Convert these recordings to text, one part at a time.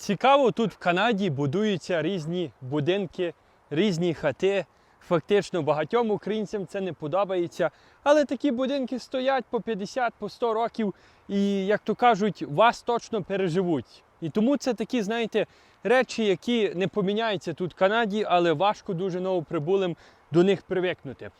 Цікаво, тут в Канаді будуються різні будинки, різні хати. Фактично багатьом українцям це не подобається. Але такі будинки стоять по 50, по 100 років і, як то кажуть, вас точно переживуть. І тому це такі, знаєте, речі, які не поміняються тут в Канаді, але важко дуже новоприбулим до них привикнути.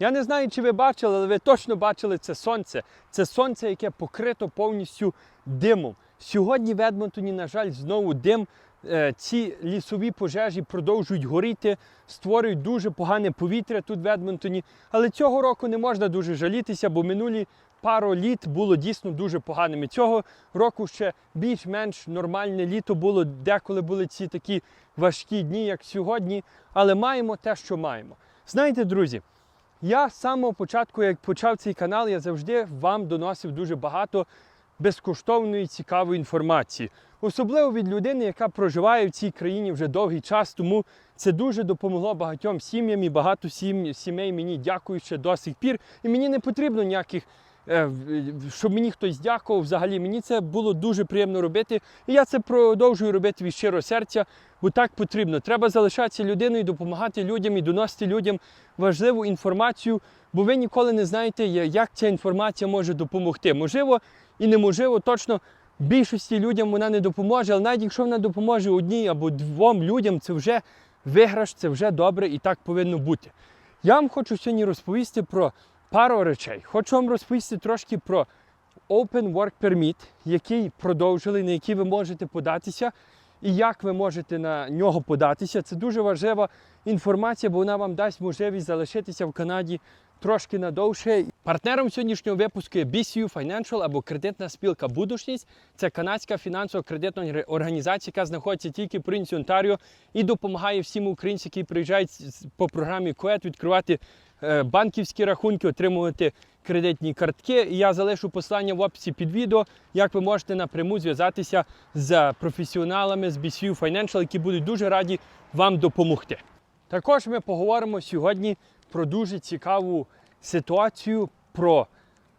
Я не знаю, чи ви бачили, але ви точно бачили це сонце. Це сонце, яке покрито повністю димом. Сьогодні в Едмонтоні, на жаль, знову дим. Е, Ці лісові пожежі продовжують горіти, створюють дуже погане повітря тут в Едмонтоні. Але цього року не можна дуже жалітися, бо минулі пару літ було дійсно дуже поганими. Цього року ще більш-менш нормальне літо було, деколи були ці такі важкі дні, як сьогодні. Але маємо те, що маємо. Знаєте, друзі, я з самого початку, як почав цей канал, я завжди вам доносив дуже багато безкоштовної цікавої інформації. Особливо від людини, яка проживає в цій країні вже довгий час, тому це дуже допомогло багатьом сім'ям і багато сім- сімей мені дякують ще до сих пір. І мені не потрібно ніяких, щоб мені хтось дякував взагалі. Мені це було дуже приємно робити. І я це продовжую робити від щирого серця, бо так потрібно. Треба залишатися людиною, допомагати людям і доносити людям важливу інформацію, бо ви ніколи не знаєте, як ця інформація може допомогти. Можливо, і неможливо точно. Більшості людям вона не допоможе, але навіть якщо вона допоможе одній або двом людям, це вже виграш, це вже добре і так повинно бути. Я вам хочу сьогодні розповісти про пару речей. Хочу вам розповісти трошки про Open Work Permit, який продовжили, на який ви можете податися, і як ви можете на нього податися. Це дуже важлива інформація, бо вона вам дасть можливість залишитися в Канаді трошки надовше. Партнером сьогоднішнього випуску є BCU Financial або кредитна спілка Будушність. Це канадська фінансово-кредитна організація, яка знаходиться тільки в провінції Онтаріо і допомагає всім українцям, які приїжджають по програмі КОЕТ, відкривати е, банківські рахунки, отримувати кредитні картки. І я залишу посилання в описі під відео, як ви можете напряму зв'язатися з професіоналами з BCU Financial, які будуть дуже раді вам допомогти. Також ми поговоримо сьогодні про дуже цікаву ситуацію, про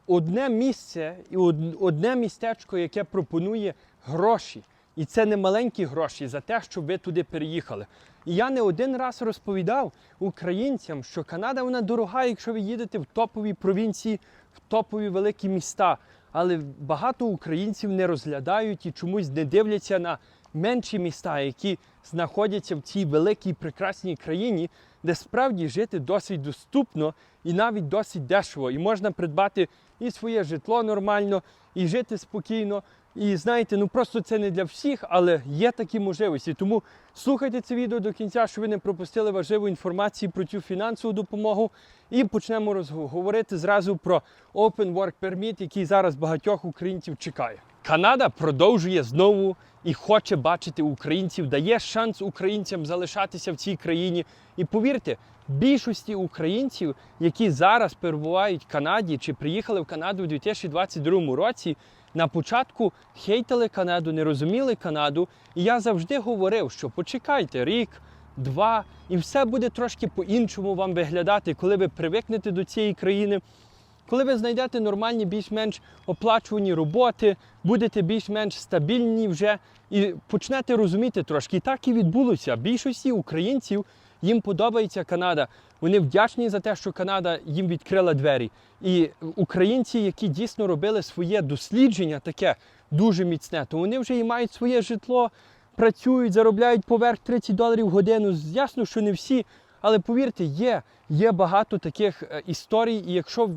одне місце і одне містечко, яке пропонує гроші. І це не маленькі гроші за те, щоб ви туди переїхали. І я не один раз розповідав українцям, що Канада вона дорога, якщо ви їдете в топові провінції, в топові великі міста. Але багато українців не розглядають і чомусь не дивляться на менші міста, які знаходяться в цій великій прекрасній країні, де справді жити досить доступно і навіть досить дешево. І можна придбати і своє житло нормально, і жити спокійно. І знаєте, ну просто це не для всіх, але є такі можливості. Тому слухайте це відео до кінця, щоб ви не пропустили важливу інформацію про цю фінансову допомогу. І почнемо розгов- говорити зразу про Open Work Permit, який зараз багатьох українців чекає. Канада продовжує знову і хоче бачити українців, дає шанс українцям залишатися в цій країні. І повірте, більшості українців, які зараз перебувають в Канаді чи приїхали в Канаду у 2022 році, на початку хейтили Канаду, не розуміли Канаду. І я завжди говорив, що почекайте рік, два, і все буде трошки по-іншому вам виглядати, коли ви привикнете до цієї країни. Коли ви знайдете нормальні, більш-менш оплачувані роботи, будете більш-менш стабільні вже і почнете розуміти трошки. І так і відбулося. Більшості українців їм подобається Канада. Вони вдячні за те, що Канада їм відкрила двері. І українці, які дійсно робили своє дослідження, таке дуже міцне, то вони вже і мають своє житло, працюють, заробляють поверх 30 доларів в годину. Ясно, що не всі. Але повірте, є, є багато таких е, історій, і якщо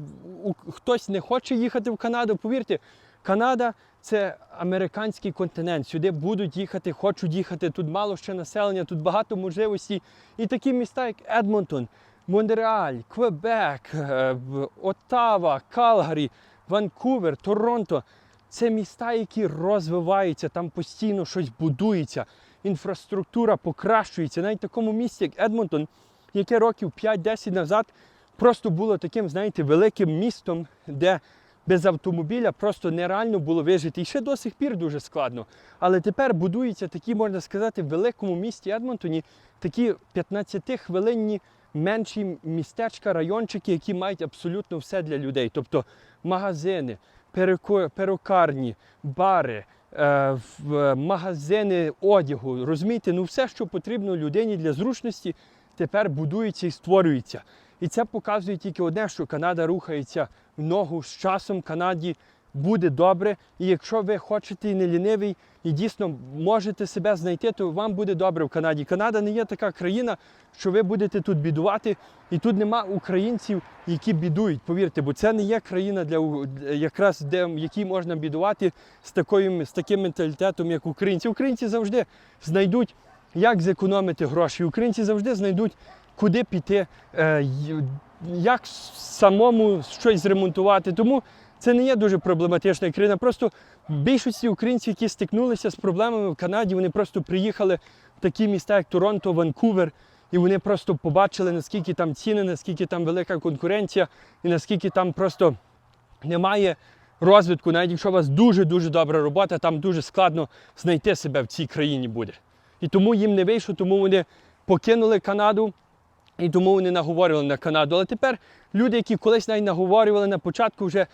хтось не хоче їхати в Канаду, повірте, Канада це американський континент. Сюди будуть їхати, хочуть їхати. Тут мало ще населення, тут багато можливостей. І такі міста, як Едмонтон, Монреаль, Квебек, е, Оттава, Калгарі, Ванкувер, Торонто. Це міста, які розвиваються, там постійно щось будується, інфраструктура покращується. Навіть в такому місті, як Едмонтон, яке років 5-10 назад просто було таким, знаєте, великим містом, де без автомобіля просто нереально було вижити. І ще до сих пір дуже складно. Але тепер будуються такі, можна сказати, в великому місті Едмонтоні такі 15-хвилинні менші містечка, райончики, які мають абсолютно все для людей. Тобто магазини, перукарні, бари, е, в магазини одягу. Розумієте, ну все, що потрібно людині для зручності, тепер будується і створюється. І це показує тільки одне, що Канада рухається в ногу з часом. Канаді буде добре. І якщо ви хочете і не лінивий, і дійсно можете себе знайти, то вам буде добре в Канаді. Канада не є така країна, що ви будете тут бідувати, і тут нема українців, які бідують. Повірте, бо це не є країна для якраз де якій можна бідувати з такою з таким менталітетом, як українці. Українці завжди знайдуть, як зекономити гроші. Українці завжди знайдуть, куди піти, е, як самому щось зремонтувати. Тому це не є дуже проблематична країна. Просто більшості українців, які стикнулися з проблемами в Канаді, вони просто приїхали в такі міста, як Торонто, Ванкувер, і вони просто побачили, наскільки там ціни, наскільки там велика конкуренція, і наскільки там просто немає розвитку. Навіть якщо у вас дуже-дуже добра робота, там дуже складно знайти себе в цій країні буде. І тому їм не вийшло, тому вони покинули Канаду. І тому вони наговорювали на Канаду. Але тепер люди, які колись навіть наговорювали на початку, вже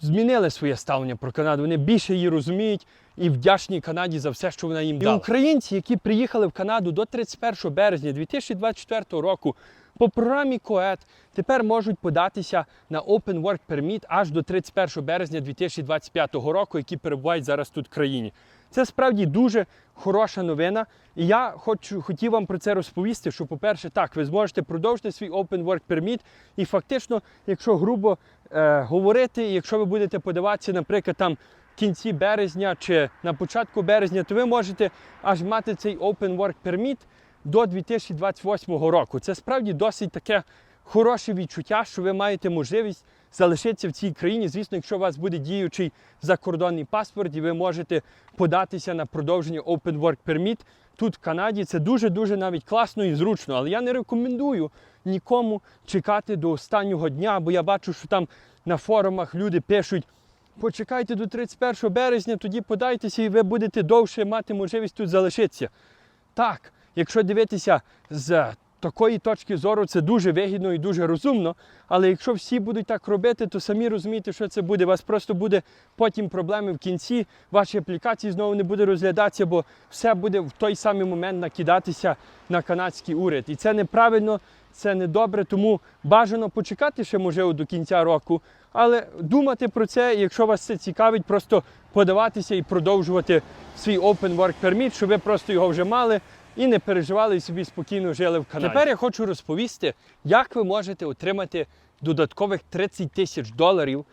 змінили своє ставлення про Канаду. Вони більше її розуміють і вдячні Канаді за все, що вона їм дала. І українці, які приїхали в Канаду до 31 березня 2024 року по програмі КОЕТ, тепер можуть податися на Open Work Permit аж до 31 березня 2025 року, які перебувають зараз тут в країні. Це справді дуже хороша новина. І я хочу, хотів вам про це розповісти, що, по-перше, так, ви зможете продовжити свій Open Work Permit. І фактично, якщо грубо е, говорити, якщо ви будете подаватися, наприклад, там в кінці березня чи на початку березня, то ви можете аж мати цей Open Work Permit до 2028 року. Це справді досить таке хороше відчуття, що ви маєте можливість залишитися в цій країні. Звісно, якщо у вас буде діючий закордонний паспорт, і ви можете податися на продовження Open Work Permit тут, в Канаді. Це дуже-дуже навіть класно і зручно. Але я не рекомендую нікому чекати до останнього дня, бо я бачу, що там на форумах люди пишуть. Почекайте до 31 березня, тоді подайтеся і ви будете довше мати можливість тут залишитися. Так, якщо дивитися з такої точки зору, це дуже вигідно і дуже розумно. Але якщо всі будуть так робити, то самі розумієте, що це буде. У вас просто буде потім проблеми в кінці, ваші аплікації знову не буде розглядатися, бо все буде в той самий момент накидатися на канадський уряд. І це неправильно, це не добре, тому бажано почекати ще можливо до кінця року. Але думати про це, якщо вас це цікавить, просто подаватися і продовжувати свій Open Work Permit, щоб ви просто його вже мали і не переживали і собі спокійно жили в Канаді. Тепер я хочу розповісти, як ви можете отримати додаткових 30 тисяч доларів,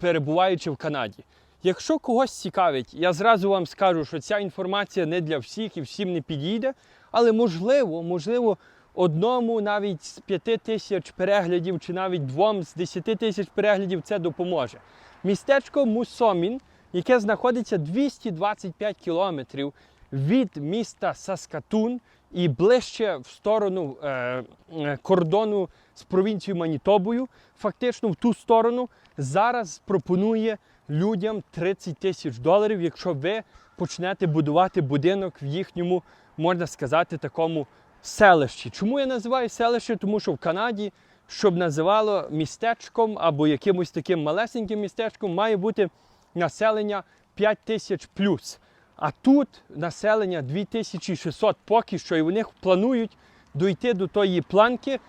перебуваючи в Канаді. Якщо когось цікавить, я зразу вам скажу, що ця інформація не для всіх і всім не підійде, але можливо, можливо, одному навіть з 5 тисяч переглядів чи навіть двом з 10 тисяч переглядів це допоможе. Містечко Мусомін, яке знаходиться 225 кілометрів від міста Саскатун і ближче в сторону е, е, кордону з провінцією Манітобою, фактично в ту сторону, зараз пропонує людям 30 тисяч доларів, якщо ви почнете будувати будинок в їхньому, можна сказати, такому селищі. Чому я називаю селище? Тому що в Канаді, щоб називало містечком або якимось таким малесеньким містечком, має бути населення 5 тисяч плюс. А тут населення 2600 поки що, і вони планують дойти до тої планки,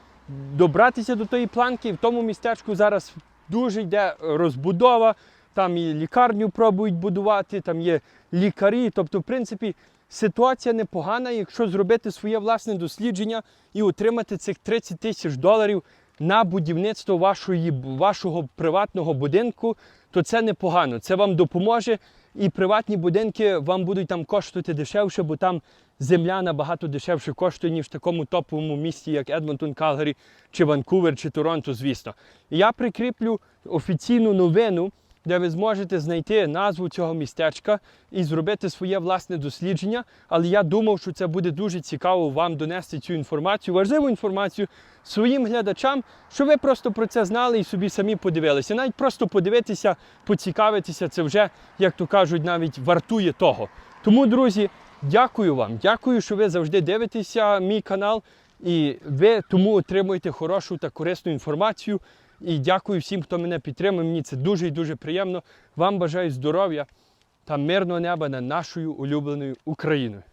добратися до тої планки. В тому містечку зараз дуже йде розбудова. Там і лікарню пробують будувати, там є лікарі. Тобто, в принципі, ситуація непогана, якщо зробити своє власне дослідження і отримати цих 30 тисяч доларів на будівництво вашої, вашого приватного будинку, то це непогано. Це вам допоможе. І приватні будинки вам будуть там коштувати дешевше, бо там земля набагато дешевше коштує, ніж в такому топовому місті, як Едмонтон, Калгарі, чи Ванкувер, чи Торонто, звісно. Я прикріплю офіційну новину, де ви зможете знайти назву цього містечка і зробити своє власне дослідження. Але я думав, що це буде дуже цікаво вам донести цю інформацію, важливу інформацію своїм глядачам, щоб ви просто про це знали і собі самі подивилися. Навіть просто подивитися, поцікавитися, це вже, як то кажуть, навіть вартує того. Тому, друзі, дякую вам. Дякую, що ви завжди дивитеся мій канал. І ви тому отримуєте хорошу та корисну інформацію. І дякую всім, хто мене підтримує. Мені це дуже і дуже приємно. Вам бажаю здоров'я та мирного неба над нашою улюбленою Україною.